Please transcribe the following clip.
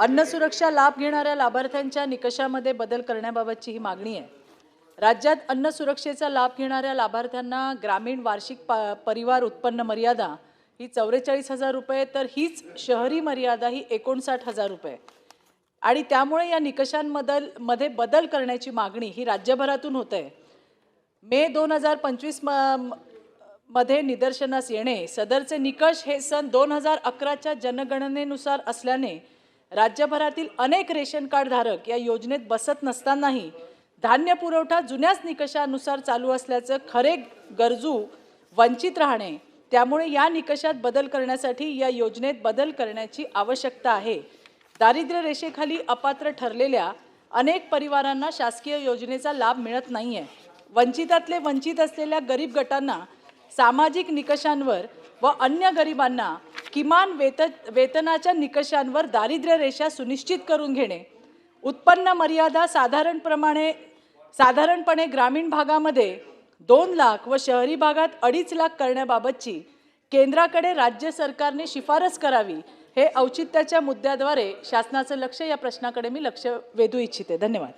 अन्न सुरक्षा लाभ घेणाऱ्या लाभार्थ्यांच्या निकषामध्ये बदल करण्याबाबतची ही मागणी आहे. राज्यात अन्न सुरक्षेचा लाभ घेणाऱ्या लाभार्थ्यांना ग्रामीण वार्षिक प परिवार उत्पन्न मर्यादा ही चौवेचाळीस हजार रुपये तर हीच शहरी मर्यादा ही एकोणसाठ हजार रुपये. आणि त्यामुळे या निकषांबद्दलमध्ये बदल करण्याची मागणी ही राज्यभरातून होत. आहे मे दोन हजार पंचवीसमध्ये निदर्शनास येणे सदरचे निकष हे सन दोन हजार अकराच्या जनगणनेनुसार असल्याने राज्यभरातील अनेक रेशन कार्ड धारक या योजनेत बसत नसतानाही धान्य पुरवठा जुन्याच निकषानुसार चालू असल्याचं खरे गरजू वंचित राहणे त्यामुळे या निकषात बदल करण्यासाठी या योजनेत बदल करण्याची आवश्यकता आहे. दारिद्र्य रेषेखाली अपात्र ठरलेल्या अनेक परिवारांना शासकीय योजनेचा लाभ मिळत नाही आहे वंचितातले वंचित असलेल्या गरीब गटांना सामाजिक निकषांवर व अन्य गरिबांना किमान वेत वेतनाच्या निकषांवर दारिद्र्य रेषा सुनिश्चित करून घेणे उत्पन्न मर्यादा साधारणप्रमाणे साधारणपणे ग्रामीण भागामध्ये दोन लाख व शहरी भागात अडीच लाख करण्याबाबतची केंद्राकडे राज्य सरकारने शिफारस करावी हे औचित्याच्या मुद्द्याद्वारे शासनाचं लक्ष या प्रश्नाकडे मी लक्ष वेधू इच्छिते. धन्यवाद.